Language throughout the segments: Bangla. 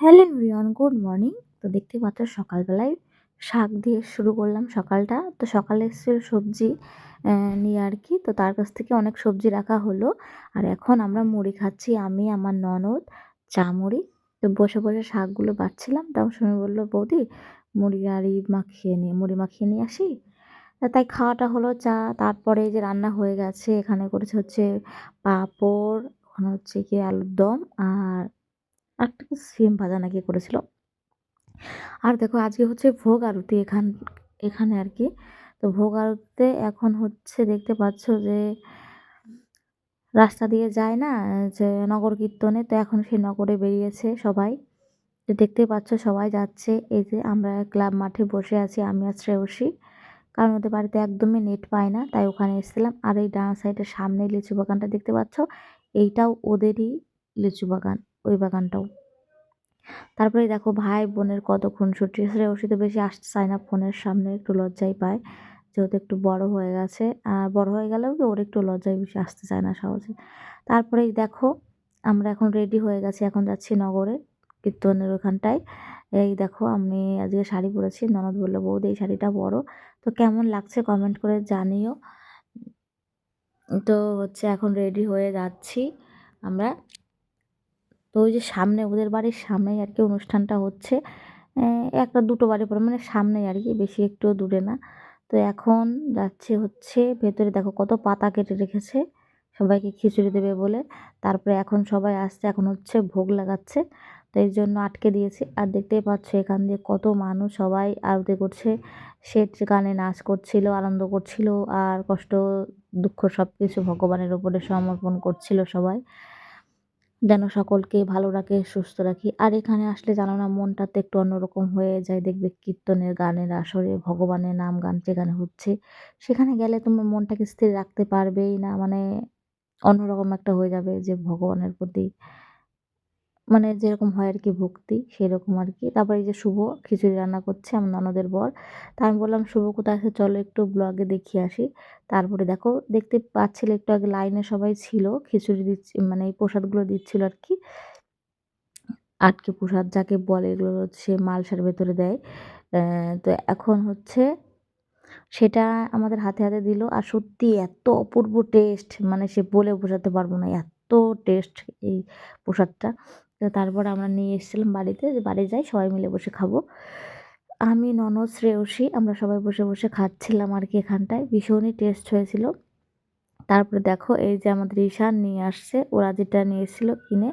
হ্যালো এভরিওয়ান গুড মর্নিং তো দেখতে পাচ্ছ সকালবেলায় শাক দিয়ে শুরু করলাম সকালটা। তো সকালে এসেছিল সবজি নিয়ে আর কি। তো তার কাছ থেকে অনেক সবজি রাখা হলো। আর এখন আমরা মুড়ি খাচ্ছি, আমি, আমার ননদ, চা মুড়ি। তো বসে বসে শাকগুলো বাড়ছিলাম। তখন শুনে বলল, বৌদি, মুড়ি আর ই মাখিয়ে নিয়ে মুড়ি মাখিয়ে নিয়ে আসি? তাই খাওয়াটা হলো চা। তারপরে যে রান্না হয়ে গেছে, এখানে করেছে হচ্ছে পাঁপড়, ওখানে হচ্ছে কি আলুর দম আর একটা সেম ভাজা নাকি করেছিল। আর দেখো আজকে হচ্ছে ভোগ আরতি এখান, এখানে আর কি। তো ভোগ আরতিতে এখন হচ্ছে দেখতে পাচ্ছ যে রাস্তা দিয়ে যায় না, যে নগর কীর্তনে। তো এখন সে নগরে বেরিয়েছে সবাই। তো দেখতে পাচ্ছ সবাই যাচ্ছে। এই যে আমরা ক্লাব মাঠে বসে আছি, আমি আর শ্রেয়সী। কারণ ওদের বাড়িতে একদমই নেট পায় না, তাই ওখানে এসেছিলাম। আর এই ডান সাইডের সামনে লিচু বাগানটা দেখতে পাচ্ছ, এইটাও ওদেরই লিচু বাগান। ওই বাগানটাও। তারপরে দেখো ভাই বোনের কত খুনসুটি। শ্রেয়সী তো বেশি আসতে চায় না ফোনের সামনে, একটু লজ্জাই পায়। যেহেতু একটু বড় হয়ে গেছে। আর বড় হয়ে গেলেও কি ওর একটু লজ্জায় বেশি আসতে চায় না সহজে। তারপরেই দেখো, আমরা এখন রেডি হয়ে গেছি, এখন যাচ্ছি নগরে, কীর্তনের ওখানটায়। এই দেখো, আমি আজকে শাড়ি পরেছি, ননদ বলল, বৌদি, এই শাড়িটা বড় তো কেমন লাগছে কমেন্ট করে জানিও। তো হচ্ছে এখন রেডি হয়ে যাচ্ছি আমরা। ওই যে সামনে, ওদের বাড়ির সামনেই আর কি অনুষ্ঠানটা হচ্ছে। একটা দুটো বাড়ি পরে মানে সামনেই আর কি, বেশি একটু দূরে না। তো এখন যাচ্ছে হচ্ছে ভেতরে, দেখো কত পাতা কেটে রেখেছে, সবাইকে খিচুড়ি দেবে বলে। তারপরে এখন সবাই আসছে, এখন হচ্ছে ভোগ লাগাচ্ছে। তো এই জন্য আটকে দিয়েছে। আর দেখতেই পাচ্ছ এখান দিয়ে কত মানুষ সবাই আরতি করছে। সে গানে নাচ করছিল, আনন্দ করছিল, আর কষ্ট দুঃখ সব কিছু ভগবানের ওপরে সমর্পণ করছিল সবাই। যেন সকলকে ভালো রাখে, সুস্থ রাখি। আর এখানে আসলে জানো না, মনটা তো একটু অন্যরকম হয়ে যায়। দেখবে কীর্তনের গানের আসরে ভগবানের নাম গান যেখানে হচ্ছে, সেখানে গেলে তোমার মনটাকে স্থির রাখতে পারবেই না। মানে অন্যরকম একটা হয়ে যাবে যে ভগবানের প্রতি মানে যেরকম হয় আর কি ভক্তি, সেরকম আর কি তারপরে এই যে শুভ খিচুড়ি রান্না করছে আমার ননদের বর, তা আমি বললাম, শুভ, কোথায় আছে? চলো একটু ব্লগে দেখিয়ে আসি। তারপরে দেখো, দেখতে পাচ্ছিলে একটু আগে লাইনে সবাই ছিল, খিচুড়ি দিচ্ছি মানে এই প্রসাদগুলো দিচ্ছিল আর কি আটকে প্রসাদ যাকে বলে এগুলো হচ্ছে মালসার ভেতরে দেয়। তো এখন হচ্ছে সেটা আমাদের হাতে হাতে দিল। আর সত্যি এত অপূর্ব টেস্ট মানে সে বলে বোঝাতে পারব না, এত টেস্ট এই প্রসাদটা। তো তারপর আমরা নিয়ে এসেছিলাম বাড়িতে যে বাড়ি যাই, সবাই মিলে বসে খাব। আমি, ননদ, শ্রেয়সী, আমরা সবাই বসে বসে খাচ্ছিলাম আর কি এখানটায়। ভীষণই টেস্ট হয়েছিল। তারপরে দেখো, এই যে আমাদের ঈশান নিয়ে আসছে, ওরা যেটা নিয়ে এসেছিল কিনে,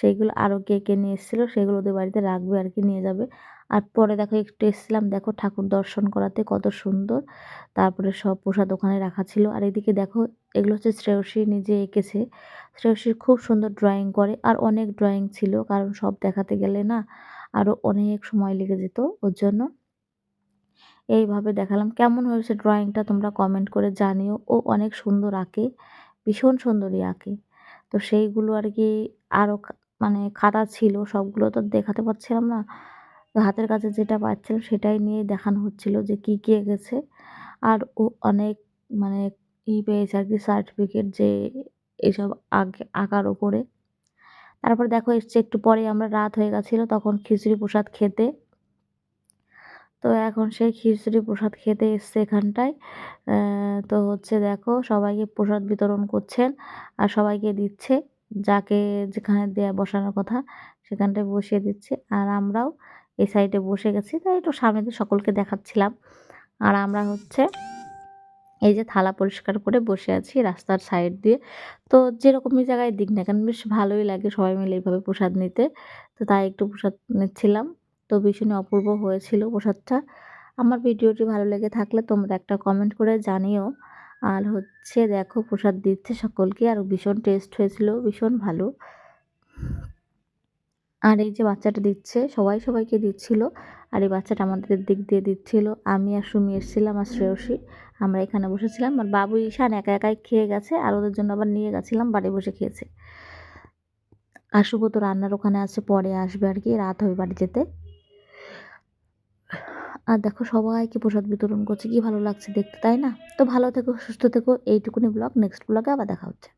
সেইগুলো আরও কে কে নিয়ে এসেছিল সেগুলো ওদের বাড়িতে রাখবে আর কি, নিয়ে যাবে। আর পরে দেখো একটু এসেছিলাম, দেখো ঠাকুর দর্শন করাতে কত সুন্দর। তারপরে সব প্রসাদ ওখানে রাখা ছিল। আর এদিকে দেখো, এগুলো হচ্ছে শ্রেয়সী নিজে এঁকেছে। শ্রেয়সী খুব সুন্দর ড্রয়িং করে, আর অনেক ড্রয়িং ছিল, কারণ সব দেখাতে গেলে না আরও অনেক সময় লেগে যেত ওর জন্য। এইভাবে দেখালাম। কেমন হয়েছে ড্রয়িংটা তোমরা কমেন্ট করে জানিও। ও অনেক সুন্দর আঁকে, ভীষণ সুন্দরই আঁকে। তো সেইগুলো আর কি আরও মানে খাতা ছিল, সবগুলো তো দেখাতে পারছিলাম না। তো হাতের কাছে যেটা পাচ্ছিলাম সেটাই নিয়ে দেখানো হচ্ছিল যে কী কী এঁকেছে। আর ও অনেক মানে ই পেয়েছে আর কি সার্টিফিকেট যে এসব আঁকে আঁকার ওপরে। তারপর দেখো এসছে একটু পরে আমরা রাত হয়ে গেছিল তখন খিচুড়ি প্রসাদ খেতে। তো এখন সেই খিচুড়ি প্রসাদ খেতে এসছে এখানটায়। তো হচ্ছে দেখো সবাইকে প্রসাদ বিতরণ করছেন আর সবাইকে দিচ্ছে। যাকে যেখানে দেয়া বসানোর কথা সেখানটায় বসিয়ে দিচ্ছে। আর আমরাও এই সাইডে বসে গেছি। তাই একটু সামনে সকলকে দেখাচ্ছিলাম। আর আমরা হচ্ছে এই যে থালা পরিষ্কার করে বসে আছি রাস্তার সাইড দিয়ে। তো যেরকমই জায়গায় দিক না কেন বেশ ভালোই লাগে সবাই মিলে এইভাবে প্রসাদ নিতে। তো তাই একটু প্রসাদ নিচ্ছিলাম। তো ভীষণই অপূর্ব হয়েছিল প্রসাদটা। আমার ভিডিওটি ভালো লেগে থাকলে তোমরা একটা কমেন্ট করে জানিও। আর হচ্ছে দেখো প্রসাদ দিচ্ছে সকলকে। আর ভীষণ টেস্ট হয়েছিল, ভীষণ ভালো। আর এই যে বাচ্চাটা দিচ্ছে, সবাই সবাইকে দিচ্ছিল আর এই বাচ্চাটা আমাদের দিক দিয়ে দিচ্ছিল। আমি আর সুমি এসেছিলাম আর শ্রেয়সী। আমরা এখানে বসেছিলাম আর বাবু ঈশান একা একাই খেয়ে গেছে আর ওদের জন্য আবার নিয়ে গেছিলাম, বাড়ি বসে খেয়েছে। আর তো রান্নার ওখানে আছে, পরে আসবে আর কি, রাত হবে বাড়ি যেতে। আর দেখো সবাইকে প্রসাদ বিতরণ করছে, কি ভালো লাগছে দেখতে, তাই না? তো ভালো থেকো, সুস্থ থেকো, এইটুকুনি ব্লগ নেক্সট ব্লগে আবার দেখা হচ্ছে।